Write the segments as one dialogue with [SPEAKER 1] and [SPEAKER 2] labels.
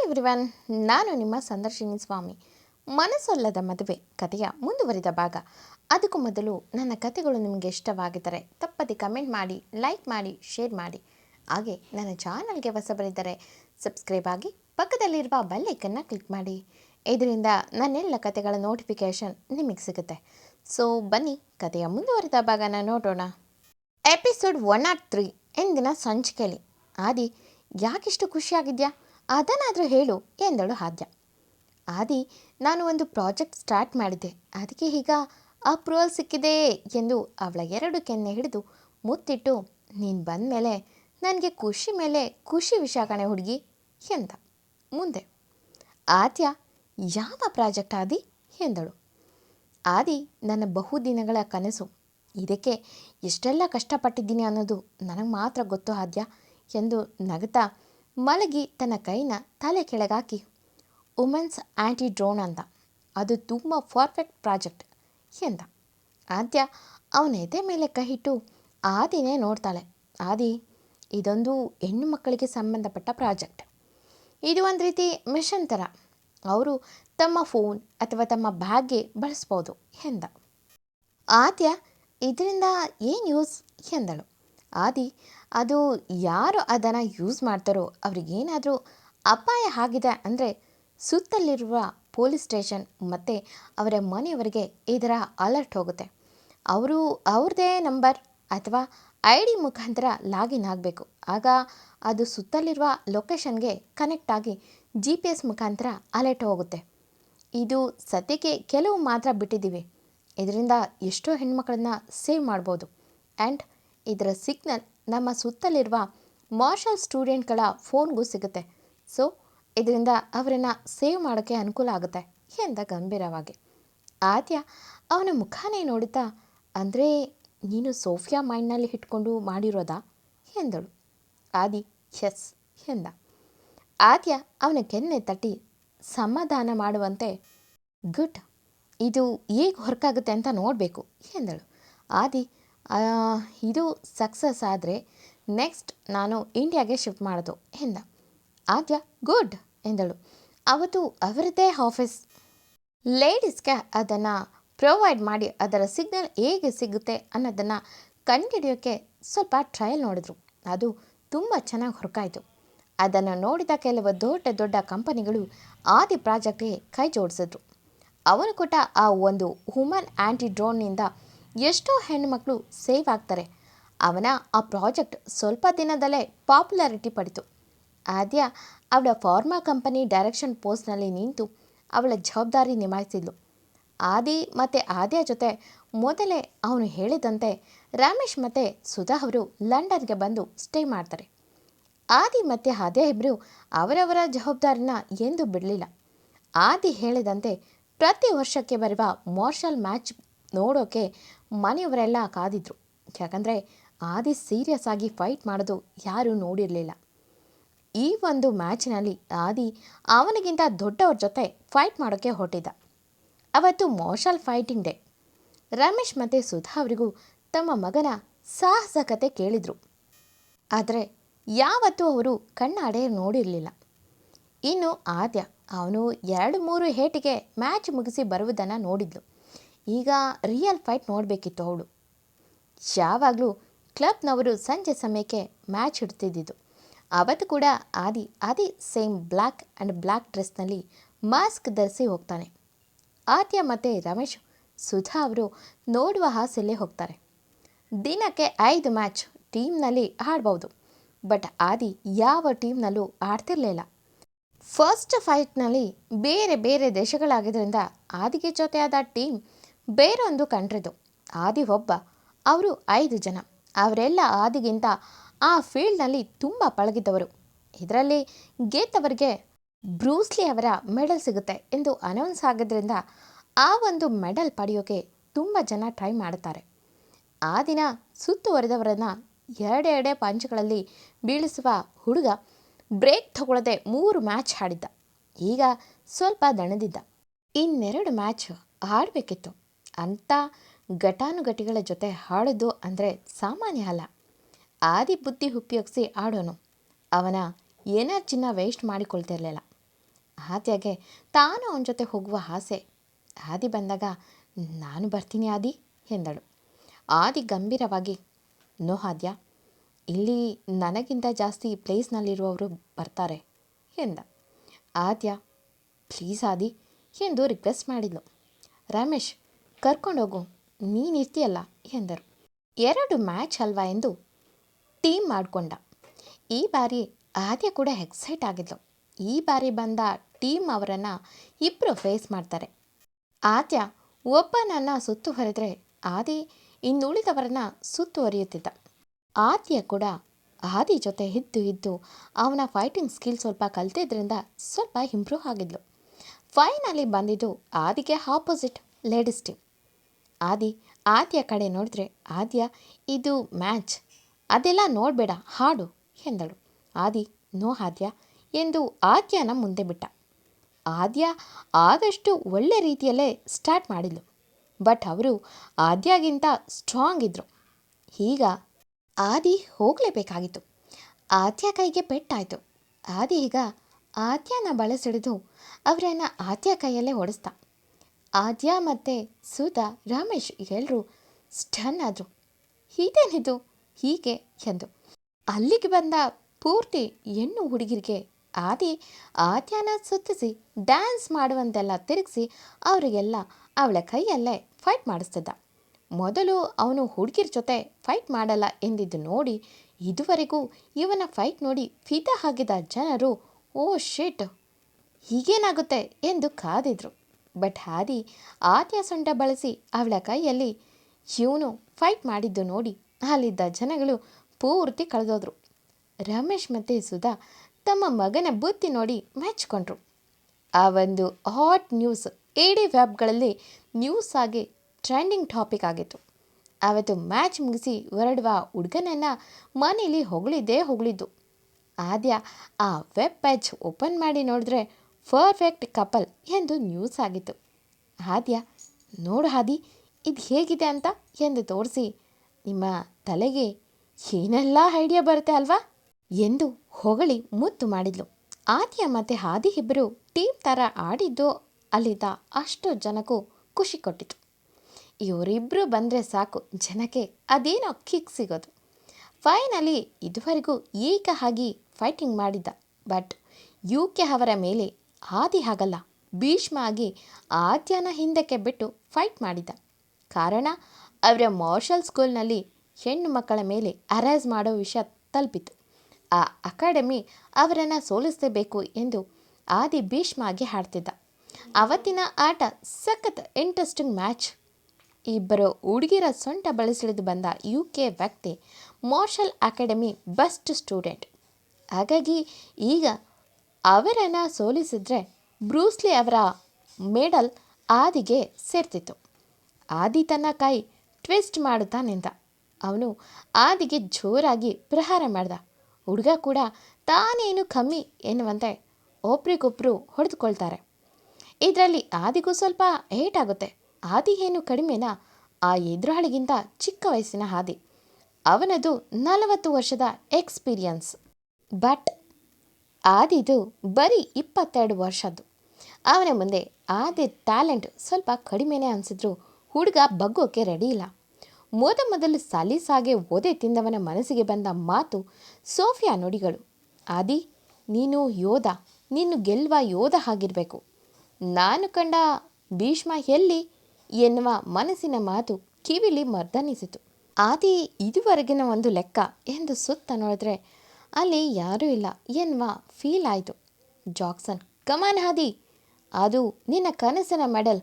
[SPEAKER 1] Hi everyone ನಾನು ನಿಮ್ಮ ಸಂದರ್ಶಿನಿ ಸ್ವಾಮಿ. ಮನಸ್ಸೊಲ್ಲದ ಮದುವೆ ಕಥೆಯ ಮುಂದುವರಿದ ಭಾಗ. ಅದಕ್ಕೂ ಮೊದಲು ನನ್ನ ಕಥೆಗಳು ನಿಮಗೆ ಇಷ್ಟವಾಗಿದ್ದರೆ ತಪ್ಪದೆ ಕಮೆಂಟ್ ಮಾಡಿ ಲೈಕ್ ಮಾಡಿ ಶೇರ್ ಮಾಡಿ. ಹಾಗೆ ನನ್ನ ಚಾನಲ್ಗೆ ಹೊಸಬರಿದ್ದರೆ ಸಬ್ಸ್ಕ್ರೈಬ್ ಆಗಿ ಪಕ್ಕದಲ್ಲಿರುವ ಬೆಲ್ಲೈಕನ್ನು ಕ್ಲಿಕ್ ಮಾಡಿ. ಇದರಿಂದ ನನ್ನೆಲ್ಲ ಕಥೆಗಳ ನೋಟಿಫಿಕೇಷನ್ ನಿಮಗೆ ಸಿಗುತ್ತೆ. ಸೊ ಬನ್ನಿ, ಕಥೆಯ ಮುಂದುವರಿದ ಭಾಗನ ನೋಡೋಣ. ಎಪಿಸೋಡ್ ಒನ್ ಆಟ್ ತ್ರೀ ಎಂದಿನ ಸಂಚಿಕೆಯಲ್ಲಿ. ಆದಿ, ಯಾಕಿಷ್ಟು ಖುಷಿಯಾಗಿದ್ಯಾ? ಅದನ್ನಾದರೂ ಹೇಳು ಎಂದಳು ಆದ್ಯ. ಆದಿ, ನಾನು ಒಂದು ಪ್ರಾಜೆಕ್ಟ್ ಸ್ಟಾರ್ಟ್ ಮಾಡಿದ್ದೆ. ಅದಕ್ಕೆ ಈಗ ಅಪ್ರೂವಲ್ ಸಿಕ್ಕಿದೆ ಎಂದು ಅವಳ ಎರಡು ಕೆನ್ನೆ ಹಿಡಿದು ಮುತ್ತಿಟ್ಟು, ನೀನು ಬಂದ ಮೇಲೆ ನನಗೆ ಖುಷಿ ಮೇಲೆ ಖುಷಿ ವಿಷಯ ಕಣೆ ಹುಡುಗಿ ಎಂದ. ಮುಂದೆ, ಆದ್ಯ, ಯಾವ ಪ್ರಾಜೆಕ್ಟ್ ಆದಿ ಎಂದಳು. ಆದಿ, ನನ್ನ ಬಹುದಿನಗಳ ಕನಸು. ಇದಕ್ಕೆ ಎಷ್ಟೆಲ್ಲ ಕಷ್ಟಪಟ್ಟಿದ್ದೀನಿ ಅನ್ನೋದು ನನಗೆ ಮಾತ್ರ ಗೊತ್ತು ಆದ್ಯ ಎಂದು ನಗುತ್ತಾ ಮಲಗಿ ತನ್ನ ಕೈನ ತಲೆ ಕೆಳಗಾಕಿ, ವುಮೆನ್ಸ್ ಆ್ಯಂಟಿ ಡ್ರೋನ್ ಅಂತ ಅದು ತುಂಬ ಪರ್ಫೆಕ್ಟ್ ಪ್ರಾಜೆಕ್ಟ್ ಎಂದ. ಆದ್ಯ ಅವನ ಎದೆ ಮೇಲೆ ಕೈ ಇಟ್ಟು ಆದಿನೇ ನೋಡ್ತಾಳೆ. ಆದಿ, ಇದೊಂದು ಹೆಣ್ಣು ಮಕ್ಕಳಿಗೆ ಸಂಬಂಧಪಟ್ಟ ಪ್ರಾಜೆಕ್ಟ್. ಇದು ಒಂದು ರೀತಿ ಮಿಷನ್ ಥರ ಅವರು ತಮ್ಮ ಫೋನ್ ಅಥವಾ ತಮ್ಮ ಬ್ಯಾಗ್ಗೆ ಬಳಸ್ಬೋದು ಎಂದ. ಆದ್ಯ, ಇದರಿಂದ ಏನು ಯೂಸ್? ಎಂದಳು. ಆದಿ ಅದು ಯಾರು ಅದನ್ನು ಯೂಸ್ ಮಾಡ್ತಾರೋ ಅವ್ರಿಗೇನಾದರೂ ಅಪಾಯ ಆಗಿದೆ ಅಂದರೆ ಸುತ್ತಲಿರುವ ಪೊಲೀಸ್ ಸ್ಟೇಷನ್ ಮತ್ತು ಅವರ ಮನೆಯವರಿಗೆ ಇದರ ಅಲರ್ಟ್ ಹೋಗುತ್ತೆ. ಅವರು ಅವ್ರದ್ದೇ ನಂಬರ್ ಅಥವಾ ಐ ಡಿ ಮುಖಾಂತರ ಲಾಗಿನ್ ಆಗಬೇಕು. ಆಗ ಅದು ಸುತ್ತಲಿರುವ ಲೊಕೇಶನ್ಗೆ ಕನೆಕ್ಟ್ ಆಗಿ ಜಿ ಪಿ ಎಸ್ ಮುಖಾಂತರ ಅಲರ್ಟ್ ಹೋಗುತ್ತೆ. ಇದು ಸದ್ಯಕ್ಕೆ ಕೆಲವು ಮಾತ್ರ ಬಿಟ್ಟಿದ್ದೀವಿ. ಇದರಿಂದ ಎಷ್ಟೋ ಹೆಣ್ಮಕ್ಳನ್ನ ಸೇವ್ ಮಾಡ್ಬೋದು. ಆ್ಯಂಡ್ ಇದರ ಸಿಗ್ನಲ್ ನಮ್ಮ ಸುತ್ತಲಿರುವ ಮಾರ್ಷಲ್ ಸ್ಟೂಡೆಂಟ್ಗಳ ಫೋನ್ಗೂ ಸಿಗುತ್ತೆ. ಸೊ ಇದರಿಂದ ಅವರನ್ನು ಸೇವ್ ಮಾಡೋಕ್ಕೆ ಅನುಕೂಲ ಆಗುತ್ತೆ ಎಂದ ಗಂಭೀರವಾಗಿ. ಆದ್ಯ ಅವನ ಮುಖಾನೇ ನೋಡುತ್ತಾ ಅಂದರೆ ನೀನು ಸೋಫಿಯಾ ಮೈಂಡ್ನಲ್ಲಿ ಇಟ್ಕೊಂಡು ಮಾಡಿರೋದಾ? ಎಂದಳು. ಆದಿ ಎಸ್ ಎಂದ. ಆದ್ಯ ಅವನ ಕೆನ್ನೆ ತಟ್ಟಿ ಸಮಾಧಾನ ಮಾಡುವಂತೆ. ಗುಡ್ ಇದು ಹೇಗೆ ಹೊರಕಾಗುತ್ತೆ ಅಂತ ನೋಡಬೇಕು ಎಂದಳು. ಆದಿ "ಆ, ಇದು ಸಕ್ಸಸ್ ಆದರೆ ನೆಕ್ಸ್ಟ್ ನಾನು ಇಂಡಿಯಾಗೆ ಶಿಫ್ಟ್ ಮಾಡೋದು, ಎಂದ? ಆದ್ಯ ಗುಡ್ ಎಂದಳು. ಅವತ್ತು ಅವರದ್ದೇ ಆಫೀಸ್ ಲೇಡೀಸ್ಗೆ ಅದನ್ನು ಪ್ರೊವೈಡ್ ಮಾಡಿ ಅದರ ಸಿಗ್ನಲ್ ಹೇಗೆ ಸಿಗುತ್ತೆ ಅನ್ನೋದನ್ನು ಕಂಡುಹಿಡಿಯೋಕ್ಕೆ ಸ್ವಲ್ಪ ಟ್ರಯಲ್ ನೋಡಿದ್ರು. ಅದು ತುಂಬ ಚೆನ್ನಾಗಿ ಹೊರಕಾಯಿತು. ಅದನ್ನು ನೋಡಿದ ಕೆಲವು ದೊಡ್ಡ ದೊಡ್ಡ ಕಂಪನಿಗಳು ಆದಿ ಪ್ರಾಜೆಕ್ಟ್ಗೆ ಕೈ ಜೋಡಿಸಿದ್ರು. ಅವನು ಕೊಟ್ಟ ಆ ಒಂದು ವುಮನ್ ಆ್ಯಂಟಿ ಡ್ರೋನ್ನಿಂದ ಎಷ್ಟೋ ಹೆಣ್ಣುಮಕ್ಕಳು ಸೇವ್ ಆಗ್ತಾರೆ. ಅವನ ಆ ಪ್ರಾಜೆಕ್ಟ್ ಸ್ವಲ್ಪ ದಿನದಲ್ಲೇ ಪಾಪ್ಯುಲಾರಿಟಿ ಪಡಿತು. ಆದ್ಯ ಅವಳ ಫಾರ್ಮಾ ಕಂಪನಿ ಡೈರೆಕ್ಷನ್ ಪೋಸ್ಟ್ನಲ್ಲಿ ನಿಂತು ಅವಳ ಜವಾಬ್ದಾರಿ ನಿಭಾಯಿಸಿದ್ಲು. ಆದಿ ಮತ್ತು ಆದ್ಯ ಜೊತೆ ಮೊದಲೇ ಅವನು ಹೇಳಿದಂತೆ ರಮೇಶ್ ಮತ್ತು ಸುಧಾ ಅವರು ಲಂಡನ್ಗೆ ಬಂದು ಸ್ಟೇ ಮಾಡ್ತಾರೆ. ಆದಿ ಮತ್ತು ಆದ್ಯ ಇಬ್ಬರು ಅವರವರ ಜವಾಬ್ದಾರಿನ ಎಂದೂ ಬಿಡಲಿಲ್ಲ. ಆದಿ ಹೇಳಿದಂತೆ ಪ್ರತಿ ವರ್ಷಕ್ಕೆ ಬರುವ ಮಾರ್ಷಲ್ ಮ್ಯಾಚ್ ನೋಡೋಕೆ ಮನೆಯವರೆಲ್ಲ ಕಾದಿದ್ರು. ಯಾಕಂದರೆ ಆದಿ ಸೀರಿಯಸ್ ಆಗಿ ಫೈಟ್ ಮಾಡೋದು ಯಾರೂ ನೋಡಿರಲಿಲ್ಲ. ಈ ಒಂದು ಮ್ಯಾಚ್ನಲ್ಲಿ ಆದಿ ಅವನಿಗಿಂತ ದೊಡ್ಡವ್ರ ಜೊತೆ ಫೈಟ್ ಮಾಡೋಕ್ಕೆ ಹೊರಟಿದ್ದ. ಅವತ್ತು ಮೋಶಲ್ ಫೈಟಿಂಗ್ ಡೇ ರಮೇಶ್ ಮತ್ತು ಸುಧಾ ಅವರಿಗೂ ತಮ್ಮ ಮಗನ ಸಾಹಸ ಕತೆ ಕೇಳಿದರು. ಆದರೆ ಯಾವತ್ತೂ ಅವರು ಕಣ್ಣಾಡೆ ನೋಡಿರಲಿಲ್ಲ. ಇನ್ನು ಆದ್ಯ ಅವನು ಎರಡು ಮೂರು ಹೇಟಿಗೆ ಮ್ಯಾಚ್ ಮುಗಿಸಿ ಬರುವುದನ್ನು ನೋಡಿದ್ಲು. ಈಗ ರಿಯಲ್ ಫೈಟ್ ನೋಡಬೇಕಿತ್ತು ಅವಳು. ಯಾವಾಗಲೂ ಕ್ಲಬ್ನವರು ಸಂಜೆ ಸಮಯಕ್ಕೆ ಮ್ಯಾಚ್ ಇಡ್ತಿದ್ದಿದ್ದು ಅವತ್ತು ಕೂಡ Adi Adi same black and black ಡ್ರೆಸ್ನಲ್ಲಿ mask ಧರಿಸಿ ಹೋಗ್ತಾನೆ. ಆದ್ಯ ಮತ್ತು ರಮೇಶ್, ಸುಧಾ ಅವರು ನೋಡುವ ಹಾಸಲ್ಲೇ ಹೋಗ್ತಾರೆ. ದಿನಕ್ಕೆ ಐದು ಮ್ಯಾಚ್ ಟೀಮ್ನಲ್ಲಿ ಆಡ್ಬೋದು. ಬಟ್ ಆದಿ ಯಾವ ಟೀಮ್ನಲ್ಲೂ ಆಡ್ತಿರಲಿಲ್ಲ ಫಸ್ಟ್ ಫೈಟ್ನಲ್ಲಿ ಬೇರೆ ಬೇರೆ ದೇಶಗಳಾಗಿದ್ದರಿಂದ ಆದಿಗೆ ಜೊತೆಯಾದ ಟೀಮ್ ಬೇರೊಂದು ಕಂಡ್ರಿದು. ಆದಿ ಒಬ್ಬ, ಅವರು ಐದು ಜನ. ಅವರೆಲ್ಲ ಆದಿಗಿಂತ ಆ ಫೀಲ್ಡ್ನಲ್ಲಿ ತುಂಬ ಪಳಗಿದ್ದವರು ಇದರಲ್ಲಿ ಗೆದ್ದವರಿಗೆ ಬ್ರೂಸ್ಲಿ ಅವರ ಮೆಡಲ್ ಸಿಗುತ್ತೆ ಎಂದು ಅನೌನ್ಸ್ ಆಗಿದ್ದರಿಂದ ಆ ಒಂದು ಮೆಡಲ್ ಪಡೆಯೋಕೆ ತುಂಬ ಜನ ಟ್ರೈ ಮಾಡುತ್ತಾರೆ. ಆ ದಿನ ಸುತ್ತುವರೆದವರನ್ನು ಎರಡೆರಡೇ ಪಂಚ್ಗಳಲ್ಲಿ ಬೀಳಿಸುವ ಹುಡುಗ ಬ್ರೇಕ್ ತಗೊಳ್ಳದೆ ಮೂರು ಮ್ಯಾಚ್ ಆಡಿದ್ದ. ಈಗ ಸ್ವಲ್ಪ ದಣದಿದ್ದ. ಇನ್ನೆರಡು ಮ್ಯಾಚ್ ಆಡಬೇಕಿತ್ತು. ಅಂಥ ಘಟಾನುಘಟಿಗಳ ಜೊತೆ ಹಾಡೋದು ಅಂದರೆ ಸಾಮಾನ್ಯ ಅಲ್ಲ. ಆದಿ ಬುದ್ಧಿ ಉಪಯೋಗಿಸಿ ಆಡೋನು ಅವನ ಎನರ್ಜಿನ ವೇಸ್ಟ್ ಮಾಡಿಕೊಳ್ತಿರ್ಲಿಲ್ಲ. ಆದ್ಯಾಗೆ ತಾನು ಅವನ ಜೊತೆ ಹೋಗುವ ಆಸೆ. ಆದಿ ಬಂದಾಗ, ನಾನು ಬರ್ತೀನಿ ಆದಿ, ಎಂದಳು. ಆದಿ ಗಂಭೀರವಾಗಿ, ನೋ ಆದ್ಯ, ಇಲ್ಲಿ ನನಗಿಂತ ಜಾಸ್ತಿ ಪ್ಲೇಸ್ನಲ್ಲಿರುವವರು ಬರ್ತಾರೆ, ಎಂದ. ಆದ್ಯ, ಪ್ಲೀಸ್ ಆದಿ, ಎಂದು ರಿಕ್ವೆಸ್ಟ್ ಮಾಡಿದ್ಲು. ರಮೇಶ್ ಕರ್ಕೊಂಡೋಗು ನೀನಿರ್ತೀಯಲ್ಲ ಎಂದರು. ಎರಡು ಮ್ಯಾಚ್ ಅಲ್ವಾ ಎಂದು ಟೀಮ್ ಮಾಡಿಕೊಂಡ. ಈ ಬಾರಿ ಆದ್ಯ ಕೂಡ ಎಕ್ಸೈಟ್ ಆಗಿದ್ಲು. ಈ ಬಾರಿ ಬಂದ ಟೀಮ್ ಅವರನ್ನು ಇಬ್ಬರು ಫೇಸ್ ಮಾಡ್ತಾರೆ. ಆದ್ಯ ಒಬ್ಬನನ್ನು ಸುತ್ತುವರೆದರೆ ಆದಿ ಇನ್ನುಳಿದವರನ್ನ ಸುತ್ತುವರಿಯುತ್ತಿದ್ದ ಆದ್ಯ ಕೂಡ ಆದಿ ಜೊತೆ ಇದ್ದು ಇದ್ದು ಅವನ ಫೈಟಿಂಗ್ ಸ್ಕಿಲ್ ಸ್ವಲ್ಪ ಕಲ್ತಿದ್ರಿಂದ ಸ್ವಲ್ಪ ಇಂಪ್ರೂವ್ ಆಗಿದ್ಲು. ಫೈನಲಿ ಬಂದಿದ್ದು ಆದಿಗೆ ಆಪೋಸಿಟ್ ಲೇಡೀಸ್ ಟೀಮ್ ಆದಿ, ಆದ್ಯ ಕಡೆ ನೋಡಿದ್ರೆ ಆದ್ಯ, ಇದು ಮ್ಯಾಚ್. ಅದೆಲ್ಲ ನೋಡಬೇಡ, ಹಾಡು, ಎಂದಳು. ಆದಿ, ನೋ ಆದ್ಯ ಎಂದು ಆದ್ಯನ ಮುಂದೆ ಬಿಟ್ಟ. ಆದ್ಯ ಆದಷ್ಟು ಒಳ್ಳೆ ರೀತಿಯಲ್ಲೇ ಸ್ಟಾರ್ಟ್ ಮಾಡಿದ್ಲು. ಬಟ್ ಅವರು ಆದ್ಯಗಿಂತ ಸ್ಟ್ರಾಂಗ್ ಇದ್ದರು ಈಗ ಆದಿ ಹೋಗಲೇಬೇಕಾಗಿತ್ತು. ಆದ್ಯ ಕೈಗೆ ಪೆಟ್ಟಾಯಿತು. ಆದಿ ಈಗ ಆದ್ಯನ ಬಳಸಿಡಿದು ಅವರನ್ನು ಆದ್ಯ ಕೈಯಲ್ಲೇ ಹೊಡೆಸ್ದ ಆದ್ಯ ಮತ್ತು ಸುಧಾ, ರಮೇಶ್ ಎಲ್ಲರೂ ಸ್ಟನ್ ಆದರು ಇದೇನಿದು ಹೀಗೆ ಎಂದು. ಅಲ್ಲಿಗೆ ಬಂದ ಪೂರ್ತಿ ಹೆಣ್ಣು ಹುಡುಗಿರಿಗೆ ಆದಿ ಆದ್ಯಾನ ಸುತ್ತಿಸಿ, ಡ್ಯಾನ್ಸ್ ಮಾಡುವಂತೆಲ್ಲ ತಿರುಗಿಸಿ ಅವರಿಗೆಲ್ಲ ಅವಳ ಕೈಯಲ್ಲೇ ಫೈಟ್ ಮಾಡಿಸ್ತಿದ್ದ. ಮೊದಲು ಅವನು ಹುಡುಗಿರ ಜೊತೆ ಫೈಟ್ ಮಾಡಲ್ಲ ಎಂದಿದ್ದು ನೋಡಿ ಇದುವರೆಗೂ ಇವನ ಫೈಟ್ ನೋಡಿ ಫಿದಾ ಹಾಕಿದ ಜನರು, ಓ, ಶಿಟ್, ಹೀಗೇನಾಗುತ್ತೆ ಎಂದು ಕಾದಿದ್ರು. ಬಟ್ ಹಾದಿ ಆದ್ಯ ಸೊಂಟ ಬಳಸಿ ಅವಳ ಕೈಯಲ್ಲಿ ಇವನು ಫೈಟ್ ಮಾಡಿದ್ದು ನೋಡಿ ಅಲ್ಲಿದ್ದ ಜನಗಳು ಪೂರ್ತಿ ಕಳೆದೋದ್ರು. ರಮೇಶ್ ಮತ್ತು ಸುಧಾ ತಮ್ಮ ಮಗನ ಬುದ್ಧಿ ನೋಡಿ ಮೆಚ್ಕೊಂಡ್ರು. ಆ ಒಂದು ಹಾಟ್ ನ್ಯೂಸ್ ಎಡಿ ವೆಬ್ಗಳಲ್ಲಿ ನ್ಯೂಸ್ ಆಗಿ ಟ್ರೆಂಡಿಂಗ್ ಟಾಪಿಕ್ ಆಗಿತ್ತು. ಆವತ್ತು ಮ್ಯಾಚ್ ಮುಗಿಸಿ ಹೊರಡುವ ಹುಡುಗನನ್ನು ಮನೇಲಿ ಹೊಗಳಿದ್ದೇ ಹೊಗಳಿದ್ದು. ಆದ್ಯ ಆ ವೆಬ್ ಪೇಜ್ ಓಪನ್ ಮಾಡಿ ನೋಡಿದ್ರೆ ಪರ್ಫೆಕ್ಟ್ ಕಪಲ್ ಎಂದು ನ್ಯೂಸ್ ಆಗಿತ್ತು. ಹಾದ್ಯ ನೋಡು ಹಾದಿ ಇದು ಹೇಗಿದೆ ಅಂತ ಎಂದು ತೋರಿಸಿ, ನಿಮ್ಮ ತಲೆಗೆ ಏನೆಲ್ಲ ಐಡಿಯಾ ಬರುತ್ತೆ ಅಲ್ವಾ? ಎಂದು ಹೊಗಳಿ ಮುತ್ತು ಮಾಡಿದ್ಲು. ಆದ್ಯ ಮತ್ತು ಹಾದಿ ಇಬ್ಬರು ಟೀಮ್ ಥರ ಆಡಿದ್ದು ಅಲ್ಲಿದ್ದ ಅಷ್ಟು ಜನಕ್ಕೂ ಖುಷಿ ಕೊಟ್ಟಿತು ಇವರಿಬ್ಬರು ಬಂದರೆ ಸಾಕು, ಜನಕ್ಕೆ ಅದೇನೋ ಕಿಕ್ ಸಿಗೋದು. ಫೈನಲಿ ಇದುವರೆಗೂ ಏಕ ಆಗಿ ಫೈಟಿಂಗ್ ಮಾಡಿದ್ದ. ಬಟ್ ಯು ಕೆ ಅವರ ಮೇಲೆ ಆದಿ ಹಾಗಲ್ಲ ಭೀಷ್ಮ ಆಗಿ ಆದ್ಯನ ಹಿಂದಕ್ಕೆ ಬಿಟ್ಟು ಫೈಟ್ ಮಾಡಿದ. ಕಾರಣ, ಅವರ ಮಾರ್ಷಲ್ ಸ್ಕೂಲ್ನಲ್ಲಿ ಹೆಣ್ಣು ಮಕ್ಕಳ ಮೇಲೆ ಅರೇಸ್ ಮಾಡೋ ವಿಷಯ ತಲುಪಿತು. ಆ ಅಕಾಡೆಮಿ ಅವರನ್ನು ಸೋಲಿಸಲೇಬೇಕು ಎಂದು ಆದಿ ಭೀಷ್ಮ ಆಗಿ ಹಾಡ್ತಿದ್ದ. ಅವತ್ತಿನ ಆಟ ಸಖತ್ ಇಂಟ್ರೆಸ್ಟಿಂಗ್ ಮ್ಯಾಚ್ ಇಬ್ಬರು ಹುಡುಗಿರ ಸೊಂಟ ಬಳಸಿಳಿದು ಬಂದ ಯು ಕೆ ವ್ಯಕ್ತಿ ಮಾರ್ಷಲ್ ಅಕಾಡೆಮಿ ಬೆಸ್ಟ್ ಸ್ಟೂಡೆಂಟ್ ಹಾಗಾಗಿ ಈಗ ಅವರನ್ನು ಸೋಲಿಸಿದ್ರೆ ಬ್ರೂಸ್ಲಿ ಅವರ ಮೆಡಲ್ ಆದಿಗೆ ಸೇರ್ತಿತ್ತು. ಆದಿ ತನ್ನ ಕೈ ಟ್ವಿಸ್ಟ್ ಮಾಡುತ್ತಾ ನಿಂತ ಅವನು ಆದಿಗೆ ಜೋರಾಗಿ ಪ್ರಹಾರ ಮಾಡ್ದ. ಹುಡುಗ ಕೂಡ ತಾನೇನು ಕಮ್ಮಿ ಎನ್ನುವಂತೆ ಒಬ್ರಿಗೊಬ್ಬರು ಹೊಡೆದುಕೊಳ್ತಾರೆ. ಇದರಲ್ಲಿ ಆದಿಗೂ ಸ್ವಲ್ಪ ಏಟಾಗುತ್ತೆ ಆದಿ ಏನು ಕಡಿಮೆನಾ? ಆ ಎದುರಾಳಿಗಿಂತ ಚಿಕ್ಕ ವಯಸ್ಸಿನ ಹಾದಿ ಅವನದು ನಲವತ್ತು ವರ್ಷದ ಎಕ್ಸ್ಪೀರಿಯನ್ಸ್. ಬಟ್ ಆದಿದು ಬರೀ ಇಪ್ಪತ್ತೆರಡು ವರ್ಷದ್ದು. ಅವನ ಮುಂದೆ ಆದಿ ಟ್ಯಾಲೆಂಟ್ ಸ್ವಲ್ಪ ಕಡಿಮೆನೇ ಅನಿಸಿದ್ರು. ಹುಡುಗ ಬಗ್ಗೋಕೆ ರೆಡಿ ಇಲ್ಲ. ಮೊದ ಮೊದಲು ಸಲೀಸಾಗೆ ಓದೆ ತಿಂದವನ ಮನಸ್ಸಿಗೆ ಬಂದ ಮಾತು ಸೋಫಿಯಾ ನುಡಿಗಳು. ಆದಿ, ನೀನು ಯೋಧ, ನೀನು ಗೆಲ್ಲುವ ಯೋಧ ಆಗಿರಬೇಕು. ನಾನು ಕಂಡ ಭೀಷ್ಮ ಎಲ್ಲಿ? ಎನ್ನುವ ಮನಸ್ಸಿನ ಮಾತು ಕಿವಿಲಿ ಮರ್ದನಿಸಿತು. ಆದಿ ಇದುವರೆಗಿನ ಒಂದು ಲೆಕ್ಕ ಎಂದು ಸುತ್ತ ನೋಡಿದ್ರೆ ಅಲ್ಲಿ ಯಾರೂ ಇಲ್ಲ. ಎನ್ನುವ ಫೀಲ್ ಆಯಿತು. ಜಾಕ್ಸನ್ ಕಮಾನ್ ಹಾದಿ. ಅದು ನಿನ್ನ ಕನಸಿನ ಮೆಡಲ್.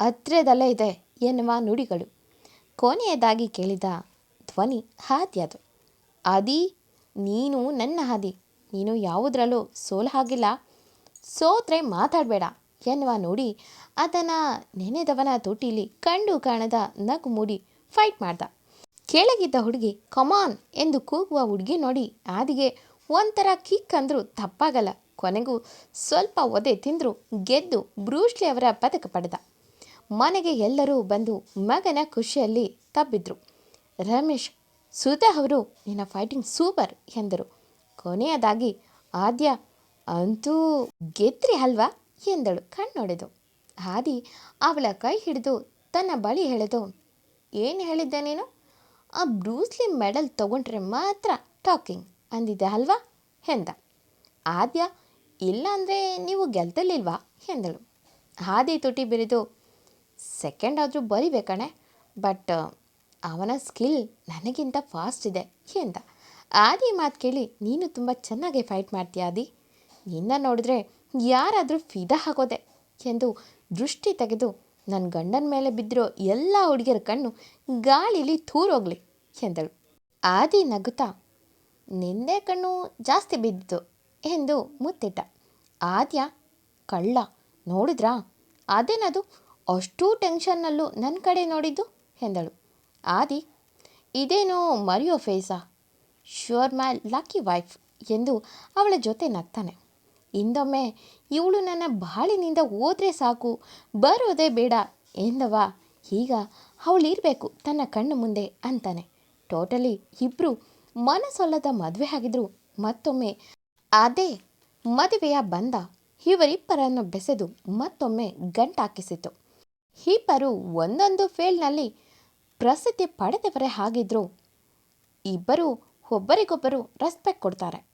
[SPEAKER 1] ಹತ್ರದಲ್ಲೇ ಇದೆ, ಎನ್ನುವ ನುಡಿಗಳು. ಕೊನೆಯದಾಗಿ ಕೇಳಿದ ಧ್ವನಿ, ಹಾದಿ ಅದು. ಆದಿ ನೀನು ನನ್ನ ಹಾದಿ. ನೀನು ಯಾವುದರಲ್ಲೂ ಸೋಲು ಹಾಗಿಲ್ಲ. ಸೋತ್ರೆ ಮಾತಾಡಬೇಡ, ಎನ್ನುವ ನುಡಿ ಅದನ್ನು ನೆನೆದವನ ತುಟಿಲಿ ಕಂಡು ಕಾಣದ ನಗು ಮೂಡಿ ಫೈಟ್ ಮಾಡ್ದ. ಕೆಳಗಿದ್ದ ಹುಡುಗಿ ಕಮಾನ್ ಎಂದು ಕೂಗುವ ಹುಡುಗಿ ನೋಡಿ ಆದಿಗೆ ಒಂಥರ ಕಿಕ್ ಅಂದರೂ ತಪ್ಪಾಗಲ್ಲ. ಕೊನೆಗೂ ಸ್ವಲ್ಪ ಒದೆ ತಿಂದರೂ ಗೆದ್ದು ಬ್ರೂಸ್ಲಿ ಅವರ ಪದಕ ಪಡೆದ. ಮನೆಗೆ ಎಲ್ಲರೂ ಬಂದು ಮಗನ ಖುಷಿಯಲ್ಲಿ ತಬ್ಬಿದ್ರು. ರಮೇಶ್, ಸುಧಾ ಅವರು ನಿನ್ನ ಫೈಟಿಂಗ್ ಸೂಪರ್ ಎಂದರು. ಕೊನೆಯದಾಗಿ, ಆದ್ಯ, ಅಂತೂ ಗೆದ್ರಿ ಅಲ್ವಾ? ಎಂದಳು ಕಣ್ಣೊಡೆದು. ಆದಿ ಅವಳ ಕೈ ಹಿಡಿದು ತನ್ನ ಬಳಿ ಎಳೆದು, ಏನು ಹೇಳಿದ್ದೆ ನೀನು? ಆ ಬ್ರೂಸ್ಲಿ ಮೆಡಲ್ ತಗೊಂಡ್ರೆ ಮಾತ್ರ ಟಾಕಿಂಗ್ ಅಂದಿದ್ದೆ ಅಲ್ವಾ ಎಂದ. ಆದ್ಯ, ಇಲ್ಲ ಅಂದರೆ ನೀವು ಗೆಲ್ತಲಿಲ್ವಾ ಎಂದಳು. ಹಾದಿ ತುಟಿ ಬಿರಿದು, ಸೆಕೆಂಡ್ ಆದರೂ ಬರಿಬೇಕಣೆ ಬಟ್, ಅವನ ಸ್ಕಿಲ್ ನನಗಿಂತ ಫಾಸ್ಟ್ ಇದೆ, ಎಂದ. ಆದಿ ಮಾತು ಕೇಳಿ, ನೀನು ತುಂಬ ಚೆನ್ನಾಗಿ ಫೈಟ್ ಮಾಡ್ತೀಯ ಆದಿ? ನಿನ್ನ ನೋಡಿದ್ರೆ ಯಾರಾದರೂ ಫಿದಾ ಆಗೋದೆ, ಎಂದು ದೃಷ್ಟಿ ತೆಗೆದು ನನ್ನ ಗಂಡನ ಮೇಲೆ ಬಿದ್ದಿರೋ ಎಲ್ಲ ಹುಡುಗಿಯರ ಕಣ್ಣು ಗಾಳಿಲಿ ತೂರೋಗ್ಲಿ ಎಂದಳು. ಆದಿ ನಗುತ್ತಾ ನಿಂದೆ ಕಣ್ಣು ಜಾಸ್ತಿ ಬಿದ್ದಿತು ಎಂದು ಮುತ್ತಿಟ್ಟ. ಆದ್ಯ ಕಳ್ಳ, ನೋಡಿದ್ರಾ? ಅದೇನದು? ಅಷ್ಟೂ ಟೆನ್ಷನ್ನಲ್ಲೂ ನನ್ನ ಕಡೆ ನೋಡಿದ್ದು? ಎಂದಳು. ಆದಿ, ಇದೇನೋ ಮರಿಯೋ ಫೇಸಾ? ಶ್ಯೂರ್ ಮೈ ಲಕ್ಕಿ ವೈಫ್ ಎಂದು ಅವಳ ಜೊತೆ ನಗ್ತಾನೆ. ಇಂದೊಮ್ಮೆ ಇವಳು ನನ್ನ ಬಾಳಿನಿಂದ ಹೋದ್ರೆ ಸಾಕು, ಬರೋದೇ ಬೇಡ ಎಂದವ. ಈಗ ಅವಳಿರಬೇಕು ತನ್ನ ಕಣ್ಣು ಮುಂದೆ ಅಂತಾನೆ. ಟೋಟಲಿ ಇಬ್ಬರು ಮನಸ್ಸೊಲ್ಲದ ಮದುವೆ ಆಗಿದ್ರು ಮತ್ತೊಮ್ಮೆ ಅದೇ ಮದುವೆಯ ಬಂದ ಇವರಿಬ್ಬರನ್ನು ಬೆಸೆದು ಮತ್ತೊಮ್ಮೆ ಗಂಟಾಕಿಸಿತು ಇಬ್ಬರು ಒಂದೊಂದು ಫೀಲ್ಡ್ನಲ್ಲಿ ಪ್ರಸಿದ್ಧಿ ಪಡೆದವರೇ ಆಗಿದ್ರು. ಇಬ್ಬರು ಒಬ್ಬರಿಗೊಬ್ಬರು ರೆಸ್ಪೆಕ್ಟ್ ಕೊಡ್ತಾರೆ.